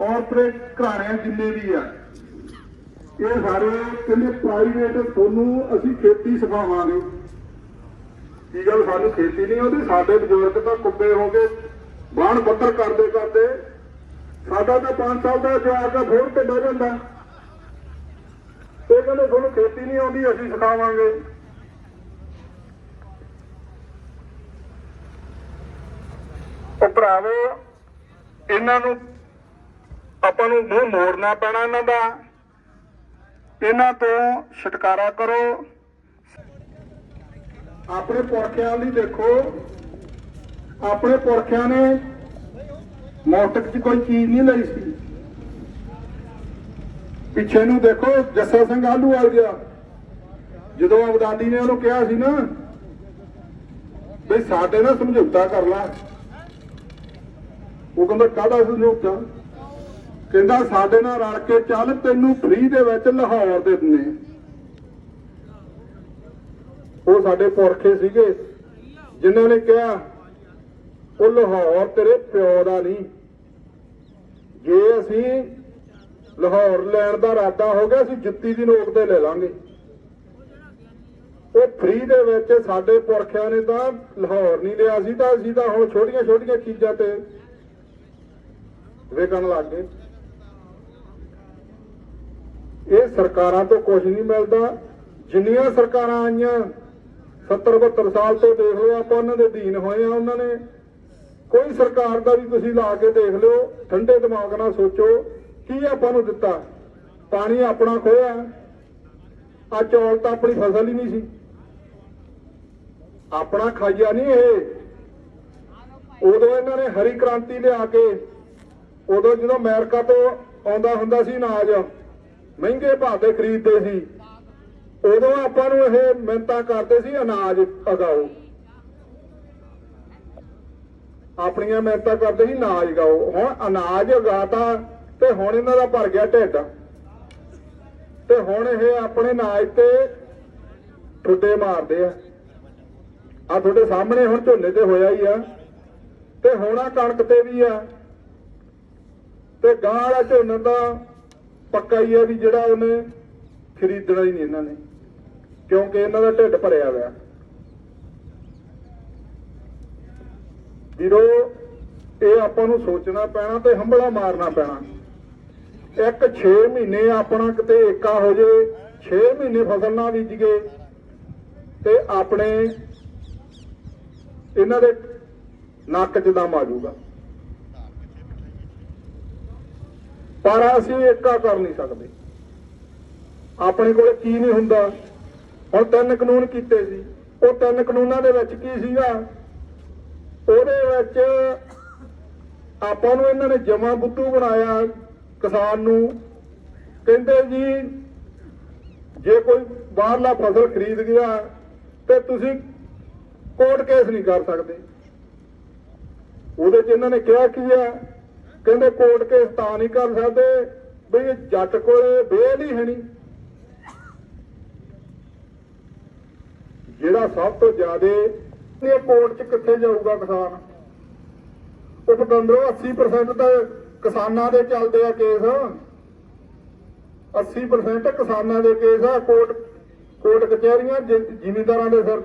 Corporate ਘਰਾਣੇ ਜਿੰਨੇ ਵੀ ਆ, ਇਹ ਸਾਰੇ ਕਹਿੰਦੇ ਪ੍ਰਾਈਵੇਟ ਤੁਹਾਨੂੰ ਅਸੀਂ ਖੇਤੀ ਸਿਖਾਵਾਂਗੇ। ਕੀ ਗੱਲ ਸਾਨੂੰ ਖੇਤੀ ਨਹੀਂ ਆਉਂਦੀ? ਸਾਡੇ ਬਜ਼ੁਰਗ ਤਾਂ ਕੁੱਬੇ ਹੋ ਕੇ ਬਾਣ ਬੱਤਰ ਕਰਦੇ ਕਰਦੇ ਸਾਡਾ ਤਾਂ 5 ਸਾਲ ਦਾ ਜਵਾਕ ਦਾ ਤੇ ਬਹਿ ਜਾਂਦਾ। ਇਹ ਕਹਿੰਦੇ ਤੁਹਾਨੂੰ ਖੇਤੀ ਨਹੀਂ ਆਉਂਦੀ, ਅਸੀਂ ਸਿਖਾਵਾਂਗੇ। ਉਹ ਭਰਾਵੋ, ਇਹਨਾਂ ਨੂੰ ਆਪਾਂ ਨੂੰ ਮੂੰਹ ਮੋੜਨਾ ਪੈਣਾ ਇਹਨਾਂ ਦਾ। ਇਹਨਾਂ ਤੋਂ ਛੁਟਕਾਰਾ ਕਰੋ। ਆਪਣੇ ਪੁਰਖਿਆਂ ਲਈ ਦੇਖੋ। ਆਪਣੇ ਪੁਰਖਿਆਂ ਨੇ ਮੌਤਕ 'ਚ ਕੋਈ ਚੀਜ਼ ਨਹੀਂ ਲਈ ਸੀ। ਪਿੱਛੇ ਨੂੰ ਦੇਖੋ, ਜੱਸਾ ਸਿੰਘ ਆਲੂ ਆ ਗਿਆ। ਜਦੋਂ ਅਬਦਾਲੀ ਨੇ ਉਹਨੂੰ ਕਿਹਾ ਸੀ ਨਾ ਵੀ ਸਾਡੇ ਨਾਲ ਸਮਝੌਤਾ ਕਰ ਲੈ। ਉਹ ਕਹਿੰਦਾ, ਕਾਹਦਾ ਸਮਝੌਤਾ? ਕਹਿੰਦਾ ਸਾਡੇ ਨਾਲ ਰਲ ਕੇ ਚੱਲ, ਤੈਨੂੰ ਫ੍ਰੀ ਦੇ ਵਿੱਚ ਲਾਹੌਰ ਦੇ ਦਿੰਨੇ ਉਹ ਸਾਡੇ ਪੁਰਖੇ ਸੀਗੇ, ਜਿਨ੍ਹਾਂ ਨੇ ਕਿਹਾ, ਉਹ ਲਾਹੌਰ ਤੇਰੇ ਪਿਓ ਦਾ ਨਹੀਂ। ਜੇ ਅਸੀਂ ਲਾਹੌਰ ਲੈਣ ਦਾ ਇਰਾਦਾ ਹੋ ਗਿਆ, ਅਸੀਂ ਜੁੱਤੀ ਦੀ ਨੋਕ ਤੇ ਲੈ ਲਾਂਗੇ। ਉਹ ਫ੍ਰੀ ਦੇ ਵਿੱਚ ਸਾਡੇ ਪੁਰਖਿਆਂ ਨੇ ਤਾਂ ਲਾਹੌਰ ਨਹੀਂ ਲਿਆ ਸੀ, ਤਾਂ ਅਸੀਂ ਤਾਂ ਹੁਣ ਛੋਟੀਆਂ ਛੋਟੀਆਂ ਚੀਜ਼ਾਂ ਤੇ ਵੇਖਣ ਲੱਗ ਗਏ। ਇਹ ਸਰਕਾਰਾਂ ਤੋਂ ਕੁਝ ਨਹੀਂ ਮਿਲਦਾ। ਜਿੰਨੀਆਂ ਸਰਕਾਰਾਂ ਆਈਆਂ 70 72 ਸਾਲ ਤੋਂ ਦੇਖ ਲਓ, ਆਪਾਂ ਉਹਨਾਂ ਦੇ ਅਧੀਨ ਹੋਏ ਆ ਉਹਨਾਂ ਨੇ। ਕੋਈ ਸਰਕਾਰ ਦਾ ਵੀ ਤੁਸੀਂ ਲਾ ਕੇ ਦੇਖ ਲਿਓ, ਠੰਡੇ ਦਿਮਾਗ ਨਾਲ ਸੋਚੋ, ਕੀ ਆਪਾਂ ਨੂੰ ਦਿੱਤਾ? ਪਾਣੀ ਆਪਣਾ ਖੋਇਆ। ਆ ਚੌਲ ਤਾਂ ਆਪਣੀ ਫਸਲ ਹੀ ਨਹੀਂ ਸੀ। ਆਪਣਾ ਖਾਈਆ ਨਹੀਂ ਇਹ। ਉਦੋਂ ਇਹਨਾਂ ਨੇ ਹਰੀ ਕ੍ਰਾਂਤੀ ਲਿਆ ਕੇ, ਉਦੋਂ ਜਦੋਂ ਅਮਰੀਕਾ ਤੋਂ ਆਉਂਦਾ ਹੁੰਦਾ ਸੀ ਅਨਾਜ ਮਹਿੰਗੇ ਭਾਅ ਤੇ ਖਰੀਦਦੇ ਸੀ। ਉਦੋਂ ਆਪਾਂ ਨੂੰ ਇਹ ਮਿਹਨਤਾਂ ਕਰਦੇ ਸੀ ਅਨਾਜ ਉਗਾਓ ਆਪਣੀਆਂ ਮਿਹਨਤਾਂ ਕਰਦੇ ਸੀ ਨਾਜ ਉਗਾਓ ਹੁਣ ਅਨਾਜ ਉਗਾਤਾ ਤੇ ਹੁਣ ਇਹਨਾਂ ਦਾ ਭਰ ਗਿਆ ਢਿੱਡ। ਤੇ ਹੁਣ ਇਹ ਆਪਣੇ ਅਨਾਜ ਤੇ ਠੁੱਡੇ ਮਾਰਦੇ ਆ। ਆ ਤੁਹਾਡੇ ਸਾਹਮਣੇ ਹੁਣ ਝੋਨੇ ਤੇ ਹੋਇਆ ਹੀ ਆ। ਤੇ ਹੋਣਾ ਕਣਕ ਤੇ ਵੀ ਆ। ਤੇ ਗਾਂ ਵਾਲਾ ਝੋਨਾ ਤਾਂ ਪੱਕਾ ਹੀ ਹੈ ਵੀ ਜਿਹੜਾ ਉਹਨੇ ਖਰੀਦਣਾ ਹੀ ਨਹੀਂ ਇਹਨਾਂ ਨੇ, ਕਿਉਂਕਿ ਇਹਨਾਂ ਦਾ ਢਿੱਡ ਭਰਿਆ ਹੋਇਆ। ਵੀਰੋ, ਇਹ ਆਪਾਂ ਨੂੰ ਸੋਚਣਾ ਪੈਣਾ ਤੇ ਹੰਬਲਾ ਮਾਰਨਾ ਪੈਣਾ। ਇੱਕ 6 ਮਹੀਨੇ ਆਪਣਾ ਕਿਤੇ ਏਕਾ ਹੋ ਜੇ 6 ਮਹੀਨੇ ਫਸਲ ਨਾ ਬੀਜ ਗਏ ਤੇ ਆਪਣੇ ਇਹਨਾਂ ਦੇ ਨੱਕ 'ਚ ਦਮ ਆ ਜਾਊਗਾ। ਪਰ ਅਸੀਂ ਏਕਾ ਕਰ ਨਹੀਂ ਸਕਦੇ। ਆਪਣੇ ਕੋਲ ਕੀ ਨਹੀਂ ਹੁੰਦਾ? ਹੁਣ ਤਿੰਨ ਕਾਨੂੰਨ ਕੀਤੇ ਸੀ। ਉਹ ਤਿੰਨ ਕਾਨੂੰਨਾਂ ਦੇ ਵਿੱਚ ਕੀ ਸੀਗਾ? ਉਹਦੇ ਵਿੱਚ ਆਪਾਂ ਨੂੰ ਇਹਨਾਂ ਨੇ ਜਮਾ ਬੁੱਧੂ ਬਣਾਇਆ ਕਿਸਾਨ ਨੂੰ। ਕਹਿੰਦੇ ਜੀ, ਜੇ ਕੋਈ ਬਾਹਰਲਾ ਫਸਲ ਖਰੀਦ ਗਿਆ ਤੇ ਤੁਸੀਂ ਕੋਰਟ ਕੇਸ ਨਹੀਂ ਕਰ ਸਕਦੇ। ਉਹਦੇ 'ਚ ਇਹਨਾਂ ਨੇ ਕਿਹਾ ਕੀ ਹੈ? ਕਹਿੰਦੇ ਕੋਰਟ ਕੇਸ ਤਾਂ ਨਹੀਂ ਕਰ ਸਕਦੇ। ਵੀ ਜੱਟ ਕੋਲੇ ਬੇਲ ਹੀ ਹੈ ਨਹੀਂ। ਜਿਹੜਾ ਸਭ ਤੋਂ ਜ਼ਿਆਦੇ ਇਹ ਕੋਰਟ 'ਚ ਕਿੱਥੇ ਜਾਊਗਾ ਕਿਸਾਨ? ਉਹ ਪਤੰਦਰੋ 80% ਤਾਂ ਕਿਸਾਨਾਂ ਦੇ ਚੱਲਦੇ ਆ ਕੇਸ। 80% ਕਿਸਾਨਾਂ ਦੇ ਕੇਸ ਆ। ਕੋਰਟ ਕੋਰਟ ਕਚਹਿਰੀਆਂ ਜ਼ਿ- ਜ਼ਿਮੀਂਦਾਰਾਂ ਦੇ ਸਿਰ